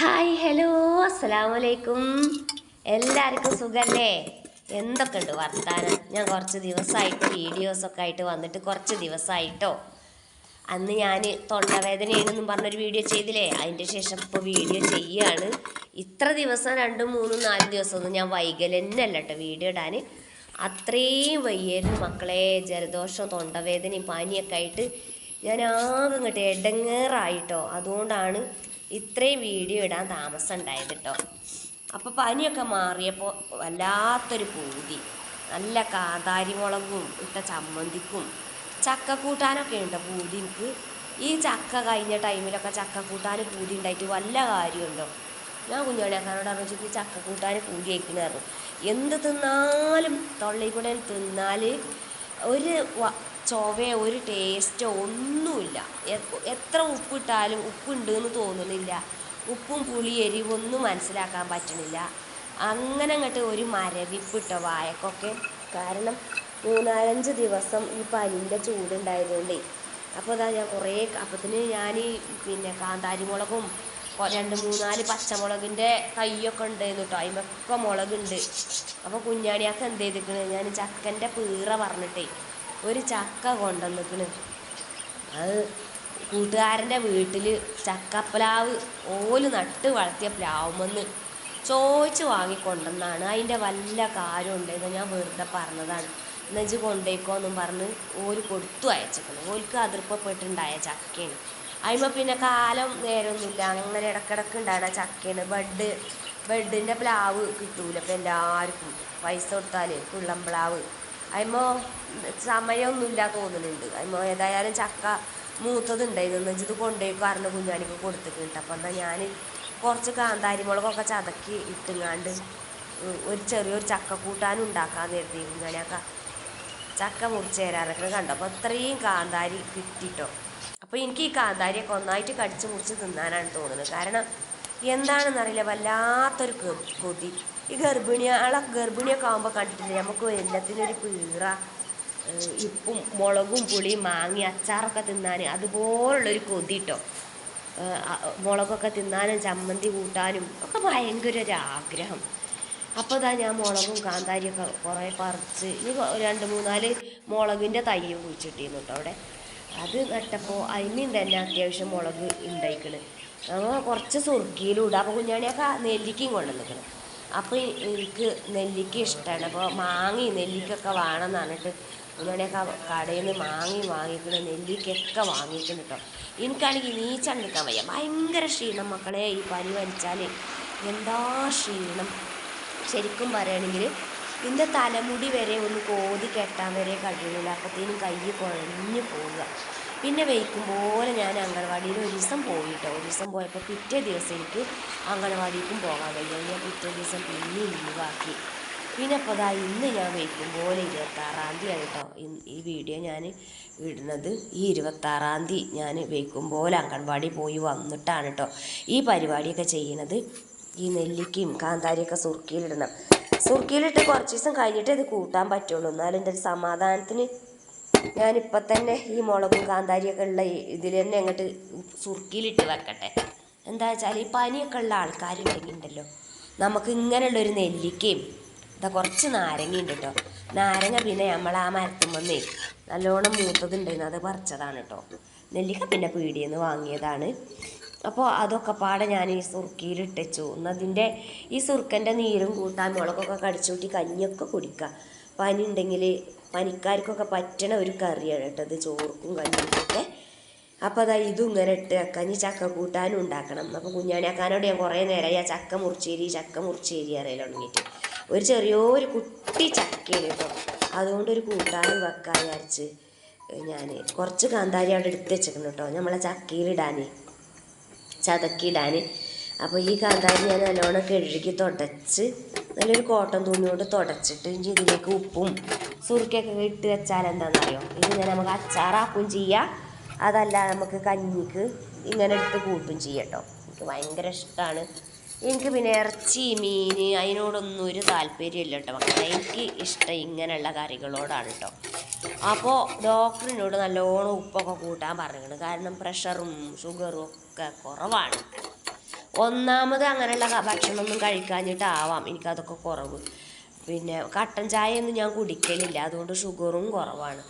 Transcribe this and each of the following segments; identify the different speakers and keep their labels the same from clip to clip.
Speaker 1: Hi hello. അസ്സലാമു അലൈക്കും എല്ലാവർക്കും സുഖല്ലേ? എന്തൊക്കെയുണ്ട് വർത്താനം? ഞാൻ കുറച്ച് ദിവസമായിട്ട് വീഡിയോസൊക്കെ ആയിട്ട് വന്നിട്ട് കുറച്ച് ദിവസമായിട്ടോ. അന്ന് ഞാൻ തൊണ്ടവേദനയാണെന്നും പറഞ്ഞൊരു വീഡിയോ ചെയ്തില്ലേ? അതിന്റെ ശേഷം ഇപ്പോൾ വീഡിയോ ചെയ്യുകയാണ് ഇത്ര ദിവസം രണ്ടും മൂന്നും നാലും ദിവസമൊന്നും ഞാൻ വൈകലെന്നല്ല കേട്ടോ വീഡിയോ ഇടാൻ. അത്രയും വയ്യായിരുന്നു മക്കളെ. ജലദോഷം തൊണ്ടവേദനയും പനിയൊക്കെ ആയിട്ട് ഞാൻ ആകെ ഇങ്ങോട്ട് എടങ്ങേറായിട്ടോ. അതുകൊണ്ടാണ് ഇത്രയും വീഡിയോ ഇടാൻ താമസം ഉണ്ടായത് കേട്ടോ. അപ്പോൾ പനിയൊക്കെ മാറിയപ്പോൾ വല്ലാത്തൊരു പൂതി. നല്ല കാന്താരി മുളകും ഇട്ട ചമ്മന്തിക്കും ചക്ക കൂട്ടാനൊക്കെ ഉണ്ട് പൂതി എനിക്ക്? ഈ ചക്ക കഴിഞ്ഞ ടൈമിലൊക്കെ ചക്ക കൂട്ടാൻ പൂതി ഉണ്ടായിട്ട് വല്ല കാര്യമുണ്ടോ? ഞാൻ കുഞ്ഞോളിയാക്കാനോട് പറഞ്ഞു ചക്ക കൂട്ടാൻ പൂതി കഴിക്കണമായിരുന്നു എന്ത് തിന്നാലും തൊള്ളയിൽ കൂടെ തിന്നാൽ ഒരു ചൊവയോ ഒരു ടേസ്റ്റോ ഒന്നുമില്ല. എത്ര ഉപ്പിട്ടാലും ഉപ്പുണ്ട് എന്ന് തോന്നുന്നില്ല. ഉപ്പും പുളി എരിവൊന്നും മനസ്സിലാക്കാൻ പറ്റുന്നില്ല അങ്ങനെ അങ്ങോട്ട് ഒരു മരവിപ്പിട്ടോ വായക്കൊക്കെ. കാരണം മൂന്നാലഞ്ച് ദിവസം ഈ പനിന്റെ ചൂടുണ്ടായതുകൊണ്ടേ. അപ്പോൾ അതാ ഞാൻ കുറേ അപ്പത്തിന് ഞാൻ പിന്നെ കാന്താരിമുളകും രണ്ട് മൂന്നാൽ പച്ചമുളകിന്റെ കയ്യൊക്കെ ഉണ്ടായിരുന്നു കേട്ടോ അതിമൊക്കെ മുളകുണ്ട്. അപ്പോൾ കുഞ്ഞാണിയാക്ക് എന്ത് ചെയ്തിക്കണ്? ഞാൻ ചക്കന്റെ പീറ പറഞ്ഞിട്ടേ. ഒരു ചക്ക കൊണ്ടുവന്നിക്കണ് അത് കൂട്ടുകാരന്റെ വീട്ടിൽ ചക്കപ്ലാവ് ഓൽ നട്ട് വളർത്തിയ പ്ലാവുമെന്ന് ചോദിച്ച് വാങ്ങിക്കൊണ്ടെന്നാണ് അതിന്റെ വല്ല കാര്യം ഉണ്ടെന്ന് ഞാൻ വെറുതെ പറഞ്ഞതാണ്. എന്നുവെച്ച് കൊണ്ടേക്കോന്നും പറഞ്ഞ് ഓൽ കൊടുത്തു അയച്ചേക്കണം ഓൽക്ക് അതിർപ്പപ്പെട്ടുണ്ടായ ചക്കയാണ്. അതിമ പിന്നെ കാലം നേരമൊന്നുമില്ല. അങ്ങനെ ഇടക്കിടക്ക് ഉണ്ടാകുന്ന ചക്കയാണ്. ബെഡ് ബെഡിന്റെ പ്ലാവ് കിട്ടൂല. ഇപ്പം എല്ലാവർക്കും പൈസ കൊടുത്താൽ കുള്ളം പ്ലാവ് അതിമോ സമയമൊന്നുമില്ല തോന്നുന്നുണ്ട്. അതിമോ ഏതായാലും ചക്ക മൂത്തതുണ്ടായിരുന്നു. ഇത് കൊണ്ടുപോയി കാരണം കുഞ്ഞാണിക്ക് കൊടുത്തിട്ടുണ്ട്. അപ്പം എന്താ ഞാൻ കുറച്ച് കാന്താരി മുളകൊക്കെ ചതക്കി ഇട്ടുങ്ങാണ്ട് ഒരു ചെറിയൊരു ചക്ക കൂട്ടാനും ഉണ്ടാക്കാന്ന് കരുതി. കുഞ്ഞാണിയാക്ക ചക്ക മുറിച്ച് തരാറൊക്കെ കണ്ടു. അപ്പോൾ അത്രയും കാന്താരി കിട്ടിട്ടോ. അപ്പോൾ എനിക്ക് ഈ കാന്താരിയൊക്കെ ഒന്നായിട്ട് കടിച്ച് മുറിച്ച് തിന്നാനാണ് തോന്നുന്നത്. കാരണം എന്താണെന്നറിയില്ല വല്ലാത്തൊരു കൊതി. ഈ ഗർഭിണികളെ ഗർഭിണിയൊക്കെ ആകുമ്പോൾ കണ്ടിട്ടില്ലേ? നമുക്ക് എല്ലാത്തിനും ഒരു പീറ ഉപ്പും മുളകും പുളിയും മാങ്ങി അച്ചാറൊക്കെ തിന്നാൻ അതുപോലുള്ളൊരു കൊതി കേട്ടോ മുളകൊക്കെ തിന്നാനും ചമ്മന്തി കൂട്ടാനും ഒക്കെ ഭയങ്കര ഒരു ആഗ്രഹം അപ്പോൾ ഇതാ ഞാൻ മുളകും കാന്താരിയൊക്കെ കുറേ പറിച്ച് ഇനി രണ്ട് മൂന്നാൽ മുളകിന്റെ തൈ കുഴിച്ചിട്ടിരുന്നു അവിടെ. അത് നട്ടപ്പോൾ അതിനും തന്നെ അത്യാവശ്യം മുളക് ഉണ്ടായിക്കണ് അപ്പോൾ കുറച്ച് സുർക്കിയിലും ഇടുക അപ്പോൾ കുഞ്ഞാണിയൊക്കെ നെല്ലിക്കയും കൊണ്ടുവന്നിക്കണം അപ്പോൾ എനിക്ക് നെല്ലിക്ക ഇഷ്ടമാണ് അപ്പോൾ മാങ്ങി നെല്ലിക്കൊക്കെ വേണമെന്ന് പറഞ്ഞിട്ട് ഇങ്ങനെയൊക്കെ കടയിൽ നിന്ന് മാങ്ങി വാങ്ങിക്കണം നെല്ലിക്കൊക്കെ വാങ്ങിക്കണം കേട്ടോ എനിക്കാണെങ്കിൽ നിൽക്കാൻ വയ്യ. ഭയങ്കര ക്ഷീണം മക്കളെ ഈ പനി വലിച്ചാൽ എന്താ ക്ഷീണം? ശരിക്കും പറയുകയാണെങ്കിൽ ഇതിന്റെ തലമുടി വരെ ഒന്ന് കോതി കെട്ടാൻ വരെ കഴിയുന്നില്ല. അപ്പോഴത്തേനും കൈ കുഴഞ്ഞു പോവുക. പിന്നെ വയ്ക്കും പോലെ ഞാൻ അംഗൻവാടിയിൽ ഒരു ദിവസം പോയിട്ടോ. ഒരു ദിവസം പോയപ്പോൾ പിറ്റേ ദിവസം എനിക്ക് അംഗനവാടിക്കും പോകാൻ കഴിയും ഞാൻ പിറ്റേ ദിവസം പിന്നെ ലീവാക്കി. പിന്നെ അപ്പോൾ അതാ ഇന്ന് ഞാൻ വയ്ക്കും പോലെ ഇരുപത്താറാം തീയതി കേട്ടോ ഈ വീഡിയോ ഞാൻ ഇടുന്നത്. ഈ ഇരുപത്താറാം തീയതി ഞാൻ വയ്ക്കും പോലെ അംഗൻവാടി പോയി വന്നിട്ടാണ് കേട്ടോ ഈ പരിപാടിയൊക്കെ ചെയ്യുന്നത് ഈ നെല്ലിക്കയും കാന്താരിയൊക്കെ സുർക്കിയിലിടണം സുർക്കിയിലിട്ട് കുറച്ച് ദിവസം കഴിഞ്ഞിട്ടേ ഇത് കൂട്ടാൻ പറ്റുള്ളൂ. എന്നാലും എന്റെ ഒരു സമാധാനത്തിന് ഞാനിപ്പം തന്നെ ഈ മുളകും കാന്താരിയൊക്കെ ഉള്ള ഇതിൽ തന്നെ അങ്ങോട്ട് സുർക്കിയിലിട്ട് വെക്കട്ടെ. എന്താ വെച്ചാൽ ഈ പനിയൊക്കെ ഉള്ള ആൾക്കാരുണ്ടെങ്കിൽ ഉണ്ടല്ലോ നമുക്ക് ഇങ്ങനെയുള്ളൊരു നെല്ലിക്കയും ഇതാ കുറച്ച് നാരങ്ങ ഉണ്ട് കേട്ടോ നാരങ്ങ പിന്നെ നമ്മൾ ആ മരത്തുമ്പന്നേ നല്ലോണം മൂത്തതുണ്ടായിരുന്നു അത് പറിച്ചതാണ് കേട്ടോ നെല്ലിക്ക പിന്നെ പീടിയിൽ നിന്ന് വാങ്ങിയതാണ്. അപ്പോൾ അതൊക്കെ പാടെ ഞാൻ ഈ സുർക്കിയിൽ എന്നതിന്റെ ഈ സുർക്കന്റെ നീരും കൂട്ടാൻ മുളകൊക്കെ കടിച്ചുകൂട്ടി കഞ്ഞിയൊക്കെ കുടിക്കുക. പനി ഉണ്ടെങ്കിൽ പനിക്കാർക്കൊക്കെ പറ്റണ ഒരു കറിയാണ് കേട്ടത് ചോർക്കും കഞ്ഞിക്കൊക്കെ അപ്പോൾ അതാ ഇതും ഇങ്ങനെ ഇട്ട് വെക്കാൻ ചക്ക കൂട്ടാനും ഉണ്ടാക്കണം. അപ്പോൾ കുഞ്ഞാണിയാക്കാനോട് ഞാൻ കുറേ നേരമായി ആ ചക്ക മുറിച്ചേരി ചക്ക മുറിച്ചേരി അറിയാൻ തുടങ്ങിയിട്ട് ഒരു ചെറിയൊരു കുട്ടി ചക്കയാണ് കേട്ടോ. അതുകൊണ്ട് ഒരു കൂട്ടാനും വെക്കാൻ വിചാരിച്ച് ഞാൻ കുറച്ച് കാന്താരി അവിടെ എടുത്ത് വെച്ചേക്കണം കേട്ടോ. നമ്മളെ ചക്കയിലിടാൻ ചതക്കിയിടാൻ അപ്പോൾ ഈ കാന്താരി ഞാൻ നല്ലോണം കഴുകി തുടച്ച് നല്ലൊരു കോട്ടൺ തുണി കൊണ്ട് തുടച്ചിട്ട് ഇഞ്ചി ഇതിലേക്ക് ഉപ്പും സുറുക്കൊക്കെ ഇട്ട് വെച്ചാൽ എന്താണെന്നറിയോ? ഇത് ഞാൻ നമുക്ക് അച്ചാറാക്കും ചെയ്യാം. അതല്ല നമുക്ക് കഞ്ഞിക്ക് ഇങ്ങനെ എടുത്ത് കൂട്ടും ചെയ്യട്ടോ എനിക്ക് ഭയങ്കര ഇഷ്ടമാണ് എനിക്ക് പിന്നെ ഇറച്ചി മീൻ അതിനോടൊന്നും ഒരു താല്പര്യമില്ല കേട്ടോ മക്കളെ. എനിക്ക് ഇഷ്ടം ഇങ്ങനെയുള്ള കറികളോടാണ് കേട്ടോ. അപ്പോൾ ഡോക്ടറിനോട് നല്ലോണം ഉപ്പൊക്കെ കൂട്ടാൻ പറഞ്ഞിട്ടുണ്ട്. കാരണം പ്രഷറും ഷുഗറും ഒക്കെ കുറവാണ്. ഒന്നാമത് അങ്ങനെയുള്ള ഭക്ഷണമൊന്നും കഴിക്കാഞ്ഞിട്ടാവാം. എനിക്കതൊക്കെ കുറവ്. പിന്നെ കട്ടൻ ചായയൊന്നും ഞാൻ കുടിക്കലില്ല. അതുകൊണ്ട് ഷുഗറും കുറവാണ്.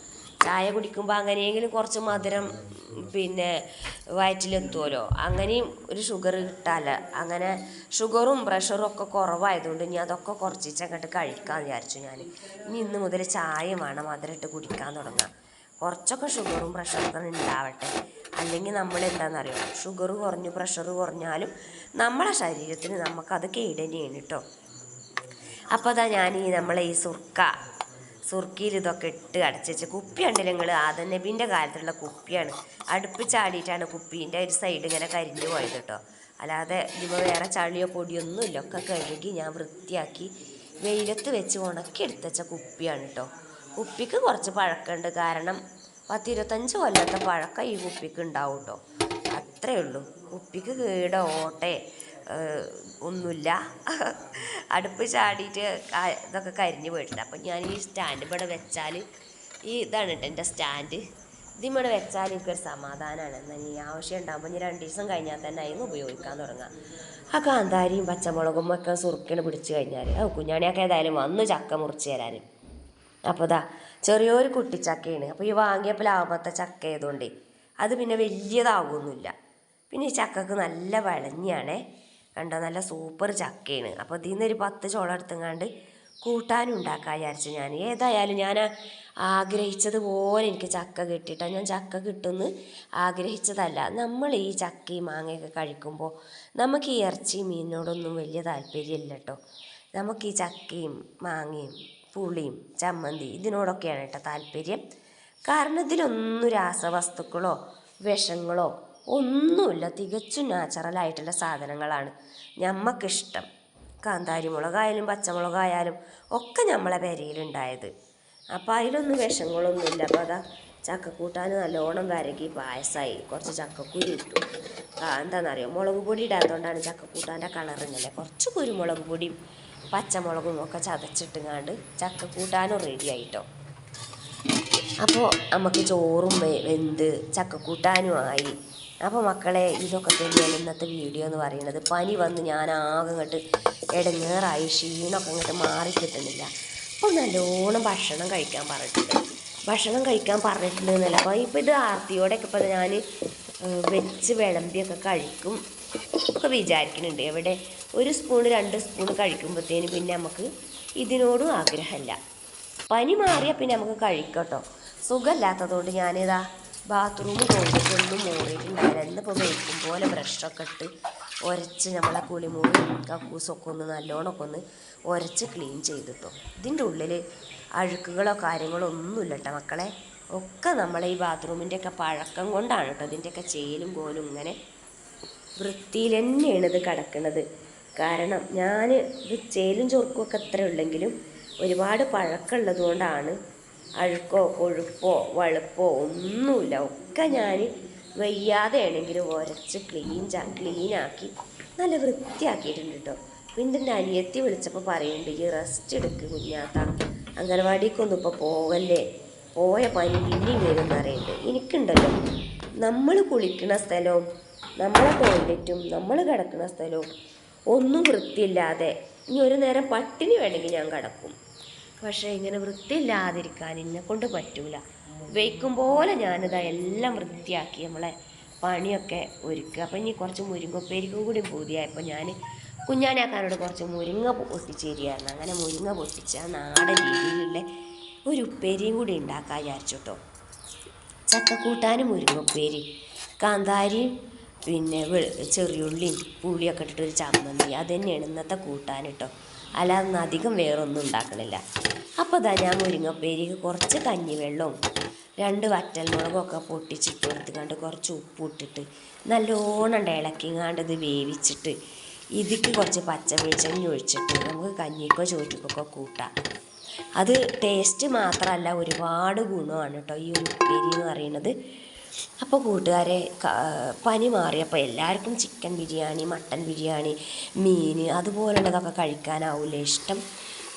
Speaker 1: ചായ കുടിക്കുമ്പോൾ അങ്ങനെയെങ്കിലും കുറച്ച് മധുരം പിന്നെ വയറ്റിലെത്തുമല്ലോ അങ്ങനെയും ഒരു ഷുഗർ കിട്ടാല്ല. അങ്ങനെ ഷുഗറും പ്രഷറും ഒക്കെ കുറവായതുകൊണ്ട് ഇനി അതൊക്കെ കുറച്ചിച്ച് അങ്ങോട്ട് കഴിക്കാമെന്ന് വിചാരിച്ചു ഞാൻ ഇനി ഇന്ന് മുതൽ ചായ വേണം. മധുരം ഇട്ട് കുടിക്കാൻ തുടങ്ങാം. കുറച്ചൊക്കെ ഷുഗറും പ്രഷറൊക്കെ ഉണ്ടാവട്ടെ അല്ലെങ്കിൽ നമ്മൾ എന്താണെന്നറിയോ ഷുഗർ കുറഞ്ഞു പ്രഷർ കുറഞ്ഞാലും നമ്മളെ ശരീരത്തിന് നമുക്കത് കേടനെയാണ് കേട്ടോ അപ്പോൾ അതാ ഞാൻ ഈ നമ്മളെ ഈ സുർക്ക സുർക്കിയിൽ ഇതൊക്കെ ഇട്ട് അടച്ചുവെച്ച് കുപ്പി ഉണ്ടല്ലോ നിങ്ങൾ ആദം നബീന്റെ കാലത്തുള്ള കുപ്പിയാണ്. അടുപ്പ് ചാടിയിട്ടാണ് കുപ്പീന്റെ ഒരു സൈഡ് ഇങ്ങനെ കരിഞ്ഞു പോയത് കേട്ടോ അല്ലാതെ ഇതിപ്പോൾ വേറെ ചളിയോ പൊടിയൊന്നുമില്ല. ഒക്കെ കഴുകി ഞാൻ വൃത്തിയാക്കി വെയിലത്ത് വെച്ച് ഉണക്കി എടുത്തുവെച്ച കുപ്പിയാണ് കേട്ടോ കുപ്പിക്ക് കുറച്ച് പഴക്കമുണ്ട്. കാരണം പത്തിരുപത്തഞ്ച് കൊല്ലത്തെ പഴക്കം ഈ കുപ്പിക്ക് ഉണ്ടാവും കേട്ടോ അത്രേ ഉള്ളൂ. കുപ്പിക്ക് കേടോ ഓട്ടെ. ഒന്നുമില്ല. അടുപ്പ് ചാടിയിട്ട് ഇതൊക്കെ കരിഞ്ഞു പോയിട്ടുണ്ട്. അപ്പം ഞാൻ ഈ സ്റ്റാൻഡ് ഇവിടെ വെച്ചാൽ ഈ ഇതാണ് കേട്ടോ എന്റെ സ്റ്റാൻഡ്. ഇതിവിടെ വെച്ചാൽ എനിക്കൊരു സമാധാനമാണ് എന്നാൽ ഈ ആവശ്യം ഉണ്ടാകുമ്പോൾ ഞാൻ രണ്ട് ദിവസം കഴിഞ്ഞാൽ തന്നെ അതിന് ഉപയോഗിക്കാൻ തുടങ്ങാം. ആ കാന്താരിയും പച്ചമുളകും ഒക്കെ സുറുക്കിന് പിടിച്ച് കഴിഞ്ഞാൽ കുഞ്ഞാണിയൊക്കെ ഏതായാലും വന്ന് ചക്ക മുറിച്ച് തരാൻ അപ്പോൾ ഇതാ ചെറിയൊരു കുട്ടി ചക്കയാണ് അപ്പോൾ ഈ വാങ്ങിയ പ്ലാവത്തെ ചക്ക ആയതുകൊണ്ടേ അത് പിന്നെ വലിയതാകുമൊന്നുമില്ല പിന്നെ ഈ ചക്കക്ക് നല്ല വിളഞ്ഞാണ്. കണ്ടോ? നല്ല സൂപ്പർ ചക്കയാണ്. അപ്പോൾ ഇതിൽ നിന്നൊരു പത്ത് ചോളം എടുത്തങ്ങാണ്ട് കൂട്ടാനും ഉണ്ടാക്കാൻ വിചാരിച്ചു ഞാൻ. ഏതായാലും ഞാൻ ആഗ്രഹിച്ചതുപോലെ എനിക്ക് ചക്ക കിട്ടിയിട്ടാണ് ഞാൻ ചക്ക കിട്ടുമെന്ന് ആഗ്രഹിച്ചതല്ല. നമ്മൾ ഈ ചക്കയും മാങ്ങയൊക്കെ കഴിക്കുമ്പോൾ നമുക്ക് ഈ ഇറച്ചി മീനിനോടൊന്നും വലിയ താല്പര്യമില്ല കേട്ടോ. നമുക്ക് ഈ ചക്കയും മാങ്ങയും പുളിയും ചമ്മന്തി ഇതിനോടൊക്കെയാണ് കേട്ടോ താല്പര്യം. കാരണം ഇതിലൊന്നും രാസവസ്തുക്കളോ വിഷങ്ങളോ ഒന്നുമില്ല. തികച്ചും നാച്ചുറലായിട്ടുള്ള സാധനങ്ങളാണ് ഞമ്മക്കിഷ്ടം. കാന്താരി മുളകായാലും പച്ചമുളകായാലും ഒക്കെ നമ്മളെ പെരയിലുണ്ടായത്. അപ്പോൾ അതിലൊന്നും വിഷങ്ങളൊന്നുമില്ല. അപ്പോൾ അതാ ചക്കക്കൂട്ടാൻ നല്ലോണം വരകി പായസമായി കുറച്ച് ചക്കക്കുരു ഇട്ടു. എന്താണെന്നറിയോ മുളക് പൊടി ഇടാത്തതുകൊണ്ടാണ് ചക്കക്കൂട്ടാന്റെ കളർ ഇങ്ങനെ കുറച്ച് കുരുമുളക് പൊടിയും പച്ചമുളകും ഒക്കെ ചതച്ചിട്ടുങ്ങാണ്ട് ചക്ക കൂട്ടാനും റെഡി ആയിട്ടോ. അപ്പോൾ നമുക്ക് ചോറും വെന്ത് ചക്കക്കൂട്ടാനും ആയി. അപ്പോൾ മക്കളെ ഇതൊക്കെ തന്നെയാണ് ഇന്നത്തെ വീഡിയോ എന്ന് പറയുന്നത്. പനി വന്ന് ഞാൻ ആകെ ഇങ്ങോട്ട് ഇടങ്ങേറായി ക്ഷീണമൊക്കെ ഇങ്ങോട്ട് മാറി കിട്ടുന്നില്ല അപ്പോൾ നല്ലോണം ഭക്ഷണം കഴിക്കാൻ പറഞ്ഞിട്ടുണ്ട്. ഭക്ഷണം കഴിക്കാൻ പറഞ്ഞിട്ടുണ്ട് എന്നല്ല അപ്പോൾ ഇപ്പോൾ ഇത് ആർത്തിയോടെയൊക്കെ ഇപ്പോൾ ഞാൻ വെച്ച് വിളമ്പിയൊക്കെ കഴിക്കും ഒക്കെ വിചാരിക്കുന്നുണ്ട്. എവിടെ ഒരു സ്പൂൺ രണ്ട് സ്പൂൺ കഴിക്കുമ്പോഴത്തേന് പിന്നെ നമുക്ക് ഇതിനോടും ആഗ്രഹമില്ല. പനി മാറിയാൽ പിന്നെ നമുക്ക് കഴിക്കട്ടോ. സുഖമില്ലാത്തതുകൊണ്ട് ഞാനിതാ ബാത്റൂമിൽ പോയിട്ടൊന്നും മോറിയിട്ടുണ്ടായില്ല എന്നിപ്പോൾ വെയ്ക്കും പോലെ ബ്രഷൊക്കെ ഇട്ട് ഉരച്ച് നമ്മളെ കുളിമൂടി കക്കൂസൊക്കെ ഒന്ന് നല്ലോണമൊക്കെ ഒന്ന് ഉരച്ച് ക്ലീൻ ചെയ്തിട്ടോ. ഇതിന്റെ ഉള്ളിൽ അഴുക്കുകളോ കാര്യങ്ങളോ ഒന്നുമില്ല കേട്ടോ മക്കളെ. ഒക്കെ നമ്മൾ ഈ ബാത്റൂമിന്റെയൊക്കെ പഴക്കം കൊണ്ടാണ് കേട്ടോ ഇതിന്റെയൊക്കെ ചേലും കോലും ഇങ്ങനെ വൃത്തിയിൽ തന്നെയാണ് ഇത് കിടക്കുന്നത്. കാരണം ഞാൻ ഇത് ചേലും ചൊറുക്കും ഒക്കെ അത്ര ഉള്ളെങ്കിലും ഒരുപാട് പഴക്കമുള്ളത് കൊണ്ടാണ് അഴുക്കോ കൊഴുപ്പോ വളുപ്പോ ഒന്നുമില്ല. ഒക്കെ ഞാൻ വയ്യാതെ ആണെങ്കിലും ഉരച്ച് ക്ലീൻ ക്ലീനാക്കി നല്ല വൃത്തിയാക്കിയിട്ടുണ്ട് കേട്ടോ. പിന്നെ എന്റെ അനിയത്തി വിളിച്ചപ്പോൾ പറയുന്നുണ്ട് ഈ റെസ്റ്റ് എടുക്ക് കുഞ്ഞാത്ത. അംഗനവാടിക്കൊന്നും ഇപ്പോൾ പോകല്ലേ പോയ പനി പിന്നെയും വരും എന്നറിയുന്നത് എനിക്കുണ്ടല്ലോ. നമ്മൾ കുളിക്കുന്ന സ്ഥലവും നമ്മളെ ടോയ്ലറ്റും നമ്മൾ കിടക്കുന്ന സ്ഥലവും ഒന്നും വൃത്തിയില്ലാതെ ഇനി ഒരു നേരം പട്ടിണി വേണമെങ്കിൽ ഞാൻ കിടക്കും. പക്ഷേ ഇങ്ങനെ വൃത്തിയില്ലാതിരിക്കാൻ എന്നെ കൊണ്ട് പറ്റൂല. വെയ്ക്കും പോലെ ഞാനിതാ എല്ലാം വൃത്തിയാക്കി നമ്മളെ പണിയൊക്കെ ഒരുക്കുക. അപ്പം ഇനി കുറച്ച് മുരിങ്ങപ്പേരിക്കും കൂടി പൂതിയായപ്പോൾ ഞാൻ കുഞ്ഞാനാക്കാനോട് കുറച്ച് മുരിങ്ങ പൊട്ടിച്ചേരിയായിരുന്നു അങ്ങനെ മുരിങ്ങ പൊട്ടിച്ച നാടൻ രീതിയിലുള്ള ഒരു ഉപ്പേരിയും കൂടി ഉണ്ടാക്കാൻ വിചാരിച്ചു കേട്ടോ ചക്കക്കൂട്ടാനും മുരിങ്ങുപ്പേരി കാന്താരിയും പിന്നെ ചെറിയ ചെറിയുള്ളിയും പുളിയൊക്കെ ഇട്ടിട്ടൊരു ചമ്മന്തി. അത് തന്നെയാണ് ഇന്നത്തെ കൂട്ടാൻ കേട്ടോ. അല്ലാതെ അധികം വേറൊന്നും ഉണ്ടാക്കണില്ല. അപ്പോൾ ഇതാ ഞാൻ മുരിങ്ങപ്പേരിക്ക് കുറച്ച് കഞ്ഞിവെള്ളവും രണ്ട് വറ്റൽമുളകൊക്കെ പൊട്ടിച്ചിട്ട് കൊടുത്തുകൊണ്ട് കുറച്ച് ഉപ്പ് ഇട്ടിട്ട് നല്ലോണം ഇളക്കിങ്ങാണ്ട് ഇത് വേവിച്ചിട്ട് ഇതിക്ക് കുറച്ച് പച്ച വെളിച്ചെണ്ണ ഒഴിച്ചിട്ട് നമുക്ക് കഞ്ഞിക്കോ ചോറ്റിക്കൊക്കെ കൂട്ടാം. അത് ടേസ്റ്റ് മാത്രമല്ല ഒരുപാട് ഗുണമാണ് കേട്ടോ ഈ ഉപ്പേരി എന്ന് പറയുന്നത്. അപ്പോൾ കൂട്ടുകാരെ പനി മാറിയപ്പോൾ എല്ലാവർക്കും ചിക്കൻ ബിരിയാണി മട്ടൻ ബിരിയാണി മീൻ അതുപോലുള്ളതൊക്കെ കഴിക്കാനാവില്ല ഇഷ്ടം.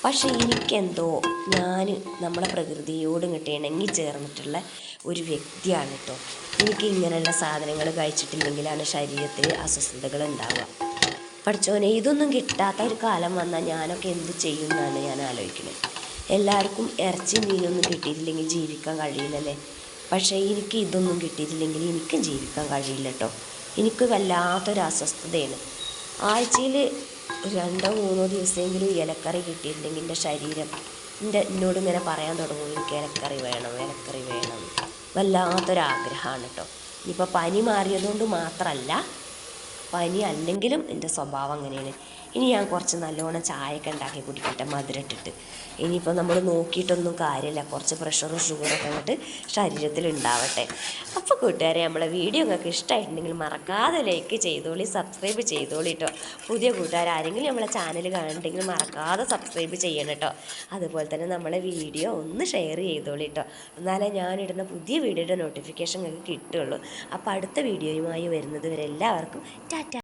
Speaker 1: പക്ഷേ എനിക്കെന്തോ ഞാൻ നമ്മളെ പ്രകൃതിയോട് ഇങ്ങോട്ട് ഇണങ്ങി ചേർന്നിട്ടുള്ള ഒരു വ്യക്തിയാണ് കേട്ടോ. എനിക്ക് ഇങ്ങനെയുള്ള സാധനങ്ങൾ കഴിച്ചിട്ടില്ലെങ്കിലാണ് ശരീരത്തിൽ അസ്വസ്ഥതകൾ ഉണ്ടാവുക. പഠിച്ചോനെ ഇതൊന്നും കിട്ടാത്ത ഒരു കാലം വന്നാൽ ഞാനൊക്കെ എന്ത് ചെയ്യുമെന്നാണ് ഞാൻ ആലോചിക്കുന്നത്. എല്ലാവർക്കും ഇറച്ചി മീനൊന്നും കിട്ടിയിട്ടില്ലെങ്കിൽ ജീവിക്കാൻ കഴിയില്ലല്ലേ? പക്ഷേ എനിക്ക് ഇതൊന്നും കിട്ടിയിട്ടില്ലെങ്കിൽ എനിക്കും ജീവിക്കാൻ കഴിയില്ല കേട്ടോ. എനിക്ക് വല്ലാത്തൊരു അസ്വസ്ഥതയാണ്. ആഴ്ചയിൽ രണ്ടോ മൂന്നോ ദിവസമെങ്കിലും ഇലക്കറി കിട്ടിയിട്ടില്ലെങ്കിൽ എന്റെ ശരീരം എന്റെ എന്നോട് ഇങ്ങനെ പറയാൻ തുടങ്ങും എനിക്ക് ഇലക്കറി വേണം ഇലക്കറി വേണം. വല്ലാത്തൊരാഗ്രഹമാണ് കേട്ടോ. ഇനിയിപ്പോൾ പനി മാറിയതുകൊണ്ട് മാത്രമല്ല പനി അല്ലെങ്കിലും എന്റെ സ്വഭാവം അങ്ങനെയാണ്. ഇനി ഞാൻ കുറച്ച് നല്ലോണം ചായയൊക്കെ ഉണ്ടാക്കി കുടിക്കട്ടെ മധുരം ഇട്ടിട്ട് ഇനിയിപ്പോൾ നമ്മൾ നോക്കിയിട്ടൊന്നും കാര്യമില്ല. കുറച്ച് പ്രഷറും ഷുഗറൊക്കെ അങ്ങോട്ട് ശരീരത്തിൽ ഉണ്ടാവട്ടെ. അപ്പോൾ കൂട്ടുകാരെ നമ്മളെ വീഡിയോ നിങ്ങൾക്ക് ഇഷ്ടമായിട്ടുണ്ടെങ്കിൽ മറക്കാതെ ലൈക്ക് ചെയ്തോളി സബ്സ്ക്രൈബ് ചെയ്തോളി കേട്ടോ പുതിയ കൂട്ടുകാർ ആരെങ്കിലും നമ്മളെ ചാനൽ കാണുന്നുണ്ടെങ്കിൽ മറക്കാതെ സബ്സ്ക്രൈബ് ചെയ്യണം കേട്ടോ അതുപോലെ തന്നെ നമ്മളെ വീഡിയോ ഒന്ന് ഷെയർ ചെയ്തോളി കേട്ടോ എന്നാലേ ഞാനിടുന്ന പുതിയ വീഡിയോയുടെ നോട്ടിഫിക്കേഷൻ നിങ്ങൾക്ക് കിട്ടുള്ളൂ അപ്പോൾ അടുത്ത വീഡിയോയുമായി വരുന്നത് വരെ എല്ലാവർക്കും ടാറ്റ.